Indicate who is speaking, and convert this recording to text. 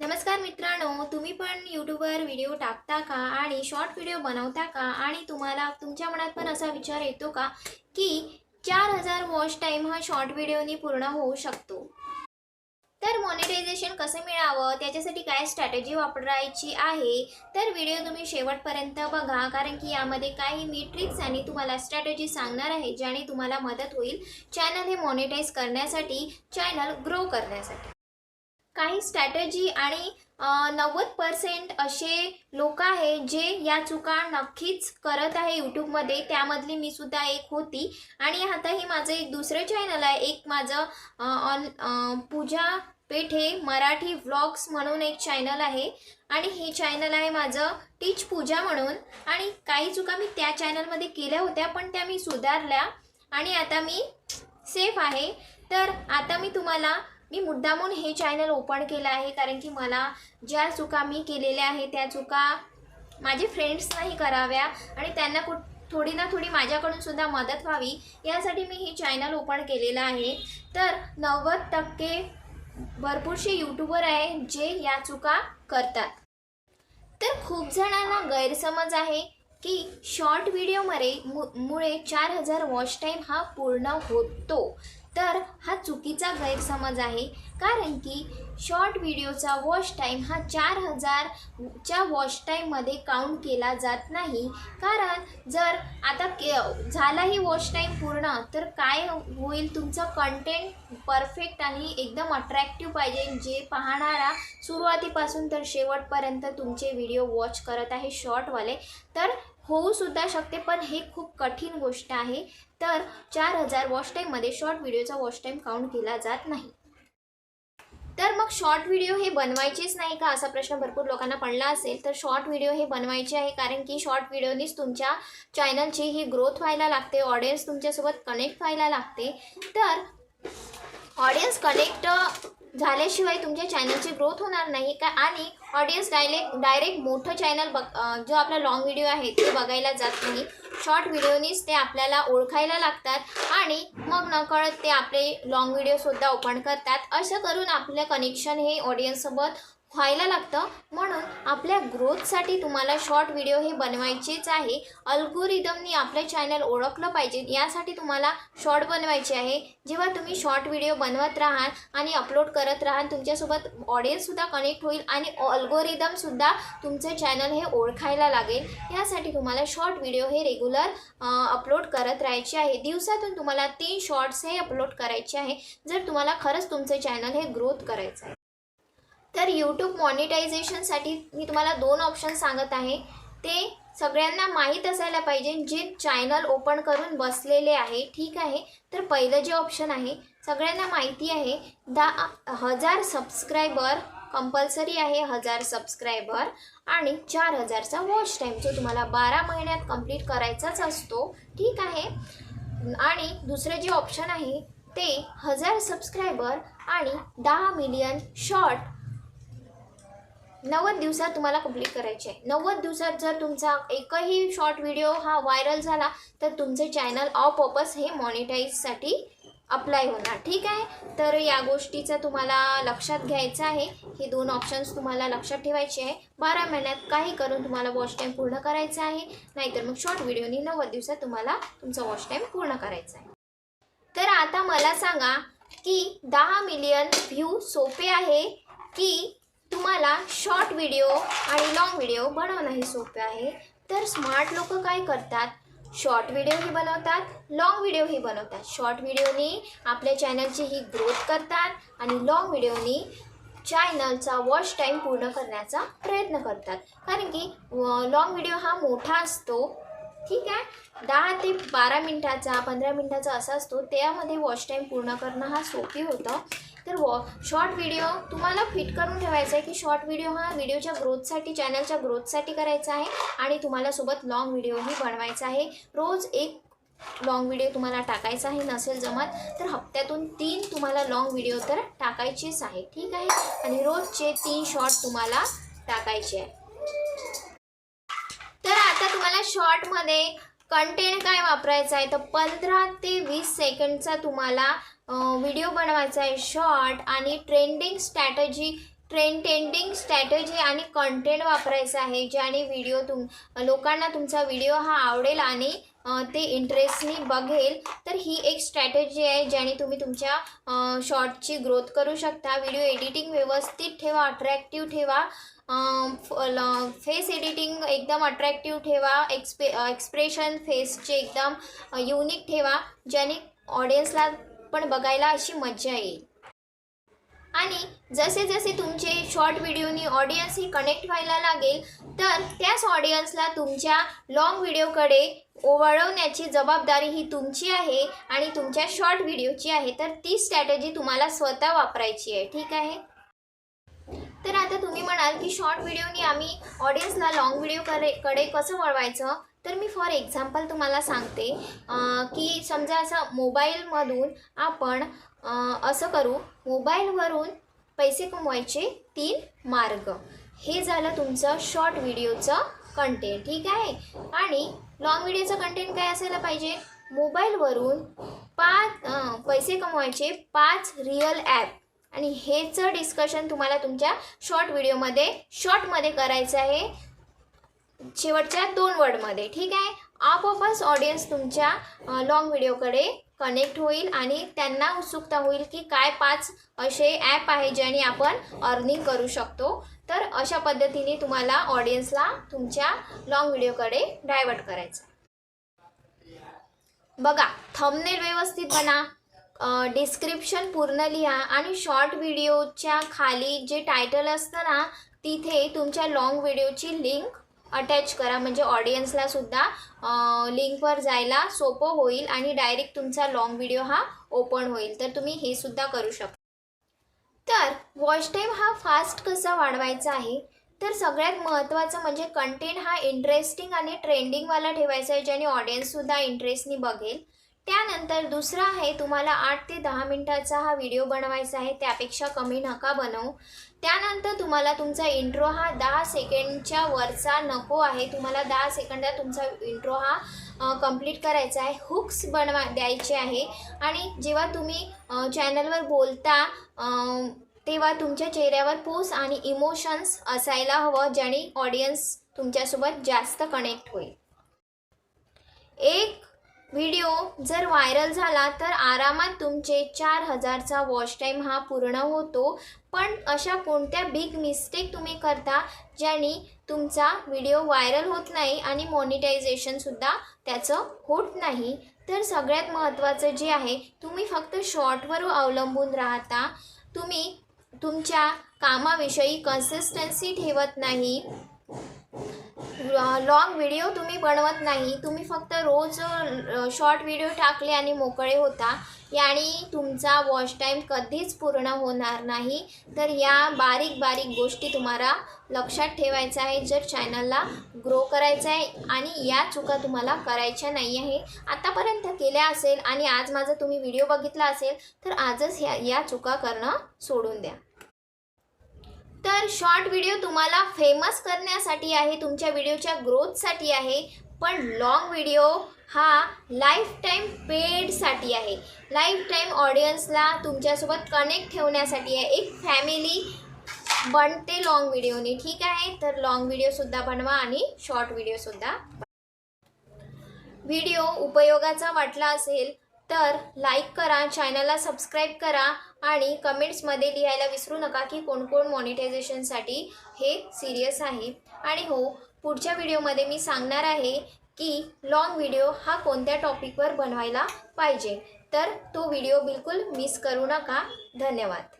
Speaker 1: नमस्कार मित्रांनो तुम्ही पण यूट्यूबवर व्हिडिओ टाकता का? आणि शॉर्ट व्हिडिओ बनवता का? आणि तुम्हाला तुमच्या मनात पण असा विचार येतो का की चार हजार वॉच टाईम हा शॉर्ट व्हिडिओनी पूर्ण होऊ शकतो? तर मॉनिटायझेशन कसं मिळावं? त्याच्यासाठी काय स्ट्रॅटेजी वापरायची आहे? तर व्हिडिओ तुम्ही शेवटपर्यंत बघा कारण की यामध्ये काही मी ट्रिक्स आणि तुम्हाला स्ट्रॅटेजी सांगणार आहे ज्याने तुम्हाला मदत होईल. चॅनल हे मॉनिटाईज करण्यासाठी चॅनल ग्रो करण्यासाठी. काही स्ट्रॅटेजी आणि नव्वद पर्सेंट असे लोक आहे जे या चुका नक्कीच करत आहे यूट्यूबमध्ये त्यामधली मी सुद्धा एक होती. आणि आता हे माझं एक दुसरं चॅनल आहे. एक माझं ऑन पूजा पेठे मराठी व्लॉग्स म्हणून एक चॅनल आहे. आणि हे चॅनल आहे माझं टीच पूजा म्हणून. आणि काही चुका मी त्या चॅनलमध्ये केल्या होत्या पण त्या मी सुधारल्या. आणि आता मी सेफ आहे. तर आता मी तुम्हाला मी मुद्दामून हे चॅनल ओपन केलं आहे कारण की मला ज्या चुका मी केलेल्या आहे त्या चुका माझे फ्रेंड्सनाही कराव्या आणि त्यांना कुठ थोडी ना थोडी माझ्याकडून सुद्धा मदत व्हावी यासाठी मी हे चॅनल ओपन केलेलं आहे. तर नव्वद टक्के भरपूरसे यूट्यूबर आहे जे या चुका करतात. तर खूप जणांना गैरसमज आहे की शॉर्ट व्हिडिओमध्ये मु मुळे चार हजार वॉच टाईम हा पूर्ण होतो. तर चुकीचा गैरसमज आहे. कारण की शॉर्ट व्हिडिओचा वॉच टाईम हा चार हजारच्या वॉच टाईममध्ये काउंट केला जात नाही. कारण जर आता के झालाही वॉच टाईम पूर्ण तर काय होईल? तुमचं कंटेंट परफेक्ट आणि एकदम अट्रॅक्टिव्ह पाहिजे. जे पाहणारा सुरुवातीपासून तर शेवटपर्यंत तुमचे व्हिडिओ वॉच करत आहे शॉर्टवाले तर होऊ सुद्धा शकते पण हे खूप कठीण गोष्ट आहे. तर चार हजार वॉच टाईममध्ये शॉर्ट व्हिडिओचा वॉच टाईम काउंट केला जात नाही. तर मग शॉर्ट व्हिडिओ हे बनवायचेच नाही का? असा प्रश्न भरपूर लोकांना पडला असेल. तर शॉर्ट व्हिडिओ हे बनवायचे आहे कारण की शॉर्ट व्हिडिओनीच तुमच्या चॅनलची ही ग्रोथ व्हायला लागते ऑडियन्स तुमच्यासोबत कनेक्ट व्हायला लागते. तर ऑडियन्स कनेक्ट झाल्याशिवाय तुमच्या चॅनलची ग्रोथ होणार नाही. का आणि ऑडियन्स डायरेक्ट डायरेक्ट मोठं चॅनल बघ जो आपला लाँग व्हिडिओ आहे ते बघायला जात नाही. शॉर्ट व्हिडिओनीच ते आपल्याला ओळखायला लागतात आणि मग नकळत ते आपले लाँग व्हिडिओसुद्धा ओपन करतात. असं करून आपलं कनेक्शन हे ऑडियन्ससोबत व्हायला लागतं. म्हणून आपल्या ग्रोथसाठी तुम्हाला शॉर्ट व्हिडिओ हे बनवायचेच आहे. अल्गोरिदमनी आपलं चॅनल ओळखलं पाहिजे. यासाठी तुम्हाला शॉर्ट बनवायचे आहे. जेव्हा तुम्ही शॉर्ट व्हिडिओ बनवत राहाल आणि अपलोड करत राहाल तुमच्यासोबत ऑडियन्ससुद्धा कनेक्ट होईल आणि अल्गोरिदमसुद्धा तुमचं चॅनल हे ओळखायला लागेल. यासाठी तुम्हाला शॉर्ट व्हिडिओ हे रेग्युलर अपलोड करत राहायचे आहे. दिवसातून तुम्हाला तीन शॉर्ट्स हे अपलोड करायचे आहे. जर तुम्हाला खरंच तुमचं चॅनल हे ग्रोथ करायचं आहे. तर यूट्यूब मॉनिटायझेशनसाठी मी तुम्हाला दोन ऑप्शन सांगत आहे. ते सगळ्यांना माहीत असायला पाहिजे जे चॅनल ओपन करून बसलेले आहे ठीक आहे? तर पहिलं जे ऑप्शन आहे सगळ्यांना माहिती आहे दहा हजार सबस्क्रायबर कंपल्सरी आहे हजार सबस्क्रायबर आणि चार हजारचा वॉच टाईम जो तुम्हाला बारा महिन्यात कंप्लीट करायचाच असतो ठीक आहे? आणि दुसरं जे ऑप्शन आहे ते हजार सबस्क्रायबर आणि दहा मिलियन शॉर्ट नव्वद दिवसात तुम्हाला कंप्लीट करायचे आहे. नव्वद दिवसात जर तुमचा एकही शॉर्ट व्हिडिओ हा व्हायरल झाला तर तुमचे चॅनल ऑफ हे मॉनिटाईजसाठी अप्लाय होणार. ठीक आहे? तर या गोष्टीचं तुम्हाला लक्षात घ्यायचं आहे. हे दोन ऑप्शन्स तुम्हाला लक्षात ठेवायचे आहे. बारा महिन्यात काही करून तुम्हाला वॉच टाईम पूर्ण करायचा आहे. नाहीतर मग शॉर्ट व्हिडिओनी नव्वद दिवसात तुम्हाला तुमचा वॉच टाईम पूर्ण करायचा आहे. तर आता मला सांगा की दहा मिलियन व्ह्यू सोपे आहे की तुम्हाला शॉर्ट व्हिडिओ आणि लॉंग व्हिडिओ बनवणंही सोपे आहे. तर स्मार्ट लोक काय करतात? शॉर्ट व्हिडिओही बनवतात लॉंग व्हिडिओही बनवतात. शॉर्ट व्हिडिओनी आपल्या चॅनलची ही ग्रोथ करतात आणि लॉंग व्हिडिओनी चॅनलचा वॉच टाईम पूर्ण करण्याचा प्रयत्न करतात. कारण की लॉंग व्हिडिओ हा मोठा असतो. ठीक आहे? दहा ते बारा मिनटाचा पंधरा मिनटाचा असा असतो. त्यामध्ये वॉच टाईम पूर्ण करणं हा सोपी होतं. तर वॉ शॉर्ट व्हिडिओ तुम्हाला फिट करून ठेवायचा आहे की शॉर्ट व्हिडिओ हा व्हिडिओच्या ग्रोथसाठी चॅनलच्या ग्रोथसाठी करायचा आहे आणि तुम्हाला सोबत लॉंग व्हिडिओही बनवायचा आहे. रोज एक लॉंग व्हिडिओ तुम्हाला टाकायचा आहे नसेल जमत तर हप्त्यातून तीन तुम्हाला लॉंग व्हिडिओ तर टाकायचेच आहे. ठीक आहे? आणि रोजचे तीन शॉर्ट तुम्हाला टाकायचे आहे. तर आता तुम्हाला शॉर्टमध्ये कंटेंट काय वापरायचा आहे? तर पंधरा ते वीस सेकंडचा तुम्हाला व्हिडिओ बनवायचा आहे शॉर्ट आणि trending strategy trend trending strategy आणि कंटेंट वापरायचं आहे ज्याने व्हिडिओ तुम लोकांना तुमचा व्हिडिओ हा आवडेल आणि ते इंटरेस्टनी बघेल. तर ही एक स्ट्रॅटेजी आहे ज्याने तुम्ही तुमच्या शॉर्टची ग्रोथ करू शकता. व्हिडिओ एडिटिंग व्यवस्थित ठेवा अट्रॅक्टिव्ह ठेवा. फेस एडिटिंग एकदम अट्रॅक्टिव्ह ठेवा. एक्सपे एक्सप्रेशन फेसचे एकदम युनिक ठेवा ज्याने ऑडियन्सला पण बघायला अशी मज्जा येईल. आणि जसे जसे तुमचे शॉर्ट व्हिडिओनी ऑडियन्स ही कनेक्ट व्हायला लागेल तर त्याच ऑडियन्सला तुमच्या लॉंग व्हिडिओकडे वळवण्याची जबाबदारी ही तुमची आहे आणि तुमच्या शॉर्ट व्हिडिओची आहे. तर ती स्ट्रॅटेजी तुम्हाला स्वतः वापरायची आहे. ठीक आहे? तर आता तुम्ही म्हणाल की शॉर्ट व्हिडिओनी आम्ही ऑडियन्सला लाँग व्हिडिओ कडे कसं वळवायचं? तर मी फॉर एक्झाम्पल तुम्हाला सांगते की समजा असं मोबाईलमधून आपण असं करू मोबाईलवरून पैसे कमवायचे तीन मार्ग. हे झालं तुमचं शॉर्ट व्हिडिओचं कंटेंट ठीक आहे? आणि लॉंग व्हिडिओचं कंटेंट काय असायला पाहिजे? मोबाईलवरून पाच पैसे कमवायचे पाच रिअल ॲप आणि हेचं डिस्कशन तुम्हाला तुमच्या शॉर्ट व्हिडिओमध्ये शॉर्टमध्ये करायचं आहे. शेवटच्या दोन वर्डमध्ये ठीक आहे? आपोआपच ऑडियन्स तुमच्या लॉंग व्हिडिओकडे कनेक्ट होईल आणि त्यांना उत्सुकता होईल की काय पाच असे ॲप आहे ज्याने आपण अर्निंग करू शकतो. तर अशा पद्धतीने तुम्हाला ऑडियन्सला तुमच्या लॉंग व्हिडिओकडे डायवर्ट करायचं बघा थंबनेल व्यवस्थित बना डिस्क्रिप्शन पूर्ण लिहा आणि शॉर्ट व्हिडिओच्या खाली जे टायटल असतं ना तिथे तुमच्या लॉंग व्हिडिओची लिंक अटॅच करा. म्हणजे ऑडियन्सला सुद्धा लिंकवर जायला सोपं होईल आणि डायरेक्ट तुमचा लॉंग व्हिडिओ हा ओपन होईल. तर तुम्ही हे सुद्धा करू शकता. तर वॉच टाईम हा फास्ट कसा वाढवायचा आहे? तर सगळ्यात महत्त्वाचं म्हणजे कंटेंट हा इंटरेस्टिंग आणि ट्रेंडिंगवाला ठेवायचा आहे ज्याने ऑडियन्ससुद्धा इंटरेस्टनी बघेल. त्यानंतर दुसरा आहे तुम्हाला आठ ते दहा मिनटाचा हा व्हिडिओ बनवायचा आहे त्यापेक्षा कमी नका बनवू. त्यानंतर तुम्हाला तुमचा इंट्रो हा दहा सेकंडच्या वरचा नको आहे तुम्हाला दहा सेकंदात तुमचा इंट्रो हा कंप्लीट करायचा आहे. हुक्स बनवा द्यायचे आहे. आणि जेव्हा तुम्ही चॅनलवर बोलता तेव्हा तुमच्या चेहऱ्यावर पोस आणि इमोशन्स असायला हवं ज्याने ऑडियन्स तुमच्यासोबत जास्त कनेक्ट होईल. एक व्हिडिओ जर व्हायरल झाला तर आरामात तुमचे चार हजारचा वॉच टाईम हा पूर्ण होतो. पण अशा कोणत्या बिग मिस्टेक तुम्ही करता ज्याने तुमचा व्हिडिओ व्हायरल होत नाही आणि मॉनिटायझेशनसुद्धा त्याचं होत नाही? तर सगळ्यात महत्त्वाचं जे आहे तुम्ही फक्त शॉर्टवर अवलंबून राहता. तुम्ही तुमच्या कामाविषयी कन्सिस्टन्सी ठेवत नाही. लॉंग व्हिडिओ तुम्ही बनवत नाही. तुम्ही फक्त रोज शॉर्ट व्हिडिओ टाकले आणि मोकळे होता. याने तुमचा वॉच टाईम कधीच पूर्ण होणार नाही. तर या बारीक बारीक गोष्टी तुम्हाला लक्षात ठेवायच्या आहे जर चॅनलला ग्रो करायचं आहे आणि या चुका तुम्हाला करायच्या नाही आहे आतापर्यंत केल्या असेल आणि आज माझा तुम्ही व्हिडिओ बघितला असेल तर आजच ह्या या चुका करणं सोडून द्या. तर शॉर्ट व्हिडिओ तुम्हाला फेमस करण्यासाठी आहे तुमच्या व्हिडिओच्या ग्रोथसाठी आहे पण लॉंग व्हिडिओ हा लाईफ टाईम पेडसाठी आहे. लाईफ टाईम ऑडियन्सला तुमच्यासोबत कनेक्ट ठेवण्यासाठी आहे. एक फॅमिली बनते लाँग व्हिडिओने ठीक आहे? तर लाँग व्हिडिओसुद्धा बनवा आणि शॉर्ट व्हिडिओसुद्धा व्हिडिओ उपयोगाचा वाटला असेल तर लाईक करा चॅनलला सबस्क्राईब करा आणि कमेंट्समध्ये लिहायला विसरू नका की कोण कोण मॉनिटायझेशनसाठी हे सिरियस आहे. आणि हो पुढच्या व्हिडिओमध्ये मी सांगणार आहे की लाँग व्हिडिओ हा कोणत्या टॉपिकवर बनवायला पाहिजे. तर तो व्हिडिओ बिलकुल मिस करू नका. धन्यवाद.